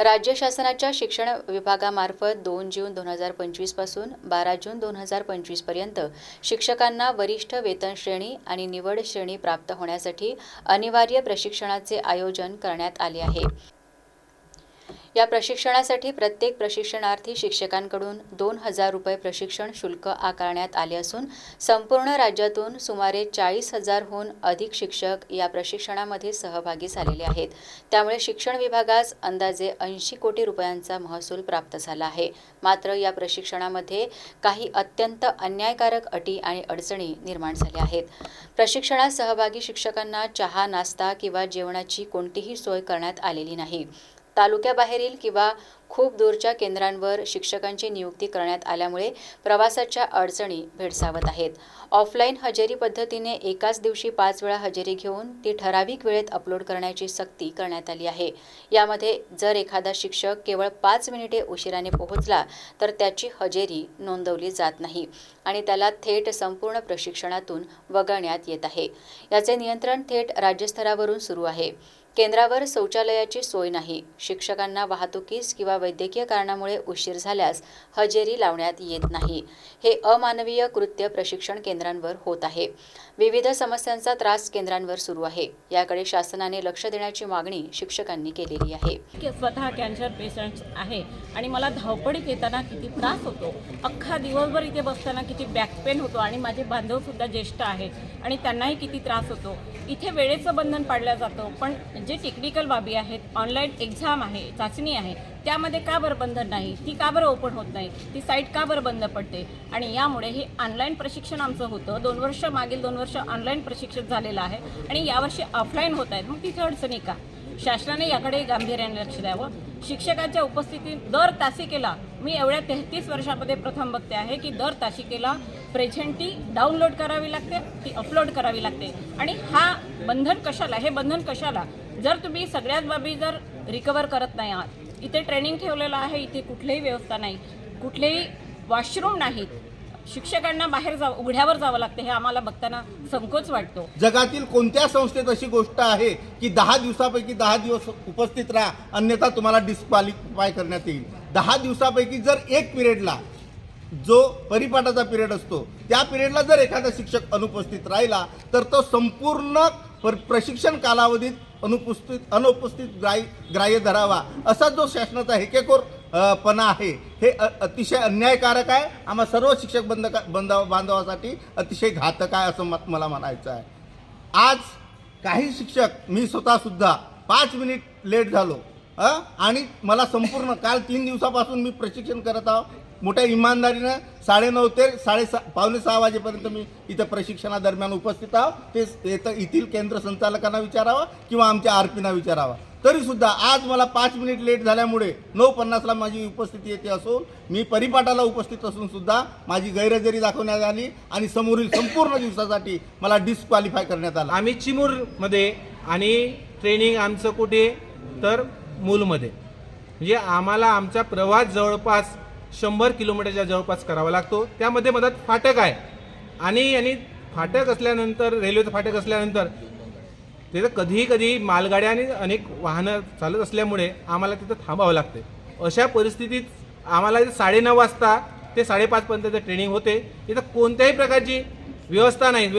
राज्य शासनाच्या शिक्षण विभागामार्फत दोन जून दोन हजार पंचवीसपासून बारा जून दोन हजार पंचवीसपर्यंत शिक्षकांना वरिष्ठ वेतन श्रेणी आणि निवड श्रेणी प्राप्त होण्यासाठी अनिवार्य प्रशिक्षणाचे आयोजन करण्यात आले आहे. या प्रशिक्षणासाठी प्रत्येक प्रशिक्षणार्थी शिक्षकांकडून दोन हजार रुपये प्रशिक्षण शुल्क आकारण्यात आले असून संपूर्ण राज्यातून सुमारे चाळीस हजारहून अधिक शिक्षक या प्रशिक्षणामध्ये सहभागी झालेले आहेत. त्यामुळे शिक्षण विभागास अंदाजे ऐंशी कोटी रुपयांचा महसूल प्राप्त झाला आहे. मात्र या प्रशिक्षणामध्ये काही अत्यंत अन्यायकारक अटी आणि अडचणी निर्माण झाल्या आहेत. प्रशिक्षणात सहभागी शिक्षकांना चहा नाश्ता किंवा जेवणाची कोणतीही सोय करण्यात आलेली नाही. तालुक्याबाहेरील किंवा खूप दूरच्या केंद्रांवर शिक्षकांची नियुक्ती करण्यात आल्यामुळे प्रवासाच्या अडचणी भेडसावत आहेत. ऑफलाईन हजेरी पद्धतीने एकाच दिवशी पाच वेळा हजेरी घेऊन ती ठराविक वेळेत अपलोड करण्याची सक्ती करण्यात आली आहे. यामध्ये जर एखादा शिक्षक केवळ पाच मिनिटे उशिराने पोहोचला तर त्याची हजेरी नोंदवली जात नाही आणि त्याला थेट संपूर्ण प्रशिक्षणातून वगळण्यात येत आहे. याचे नियंत्रण थेट राज्यस्तरावरून सुरू आहे. केंद्रावर शौचालयाची सोय नाही. शिक्षकांना वाहतुकीस किंवा वैद्यकीय कारणामुळे उशीर झाल्यास हजेरी लावण्यात येत नाही. हे अमानवीय कृत्य प्रशिक्षण केंद्रांवर होत आहे. विविध समस्यांचा त्रास केंद्रांवर सुरू आहे. याकडे शासनाने लक्ष देण्याची मागणी शिक्षकांनी केलेली आहे. स्वतः कॅन्सर पेशंट आहे आणि मला धावपळीत येताना किती त्रास होतो अख्खा दिवसभर इथे बसताना किती बॅक पेन होतो आणि माझे बांधवसुद्धा ज्येष्ठ आहेत आणि त्यांनाही किती त्रास होतो. इथे वेळेचं बंधन पाडलं जातं पण जे टेक्निकल बाबी आहेत ऑनलाईन एक्झाम आहे चाचणी आहे त्यामध्ये का बरं बंधन नाही? ती का बरं ओपन होत नाही? ती साईट का बरं बंद पडते? आणि यामुळे हे ऑनलाईन प्रशिक्षण आमचं होतं. दोन वर्ष मागील दोन वर्ष ऑनलाईन प्रशिक्षण झालेलं आहे. आणि यावर्षी ऑफलाईन होत आहेत. मग तिथे अडचणी का? शासनाने याकडे गांभीर्याने लक्ष द्यावं. शिक्षकाच्या उपस्थितीत दर तासिकेला मी एवढ्या तेहतीस वर्षामध्ये प्रथम बघते आहे की दर तासिकेला प्रेझेंटी डाउनलोड करावी लागते ती अपलोड करावी लागते. आणि हा बंधन कशाला हे बंधन कशाला? जर तुम्ही सगळ्याच बाबी जर रिकवर करत नाही आहात इथे ट्रेनिंग ठेवलेलं आहे इथे कुठलीही व्यवस्था नाही कुठलेही वॉशरूम नाहीत शिक्षकांना बाहेर जा उघड्यावर जावं लागतं हे आम्हाला बघताना संकोच वाटतो. जगातील कोणत्या संस्थेत अशी गोष्ट आहे की दहा दिवसापैकी दहा दिवस उपस्थित राहा अन्यथा तुम्हाला डिस्क्वालिफाय करण्यात येईल? दहा दिवसापैकी जर एक पिरियडला जो परिपाठाचा पिरियड असतो त्या पिरियडला जर एखादा शिक्षक अनुपस्थित राहिला तर तो संपूर्ण पर प्रशिक्षण कालावधीत अनुपस्थित अनुपस्थित ग्राह्य ग्राह्य धरावा. असा जो शासनाचा हेकेकोर पणा आहे हे अतिशय अन्यायकारक आहे. आम्हा सर्व शिक्षक बंद बंद बांधवासाठी अतिशय घातक आहे असं मत मला म्हणायचं आहे. आज काही शिक्षक मी स्वतःसुद्धा पाच मिनिट लेट झालो. आणि मला संपूर्ण काल तीन दिवसापासून मी प्रशिक्षण करत आहो. मोठ्या इमानदारीनं साडेनऊ ते साडेसहा पावणे सहा वाजेपर्यंत मी इथं प्रशिक्षणादरम्यान उपस्थित आहो. ते येतं येथील केंद्र संचालकांना विचारावं किंवा आमच्या आर पीना विचारावा. तरीसुद्धा आज मला पाच मिनिट लेट झाल्यामुळे नऊ पन्नासला माझी उपस्थिती येते असून मी परिपाठाला उपस्थित असून सुद्धा माझी गैरहजेरी दाखवण्यात आली आणि समोरील संपूर्ण दिवसासाठी मला डिस्क्वालिफाय करण्यात आला. आम्ही चिमूरमध्ये आणि ट्रेनिंग आमचं कुठे? तर मूलमध्ये. म्हणजे आम्हाला आमचा प्रवास जवळपास शंभर किलोमीटरच्या जवळपास करावा लागतो. त्यामध्ये मदत फाटक आहे. आणि आणि फाटक असल्यानंतर रेल्वेचं फाटक असल्यानंतर तिथं कधीही कधी मालगाड्या आणि अनेक वाहनं चालत असल्यामुळे आम्हाला तिथं थांबावं लागते. अशा परिस्थितीत आम्हाला साडेनऊ वाजता ते साडेपाचपर्यंत ट्रेनिंग होते. इथं कोणत्याही प्रकारची व्यवस्था नाही.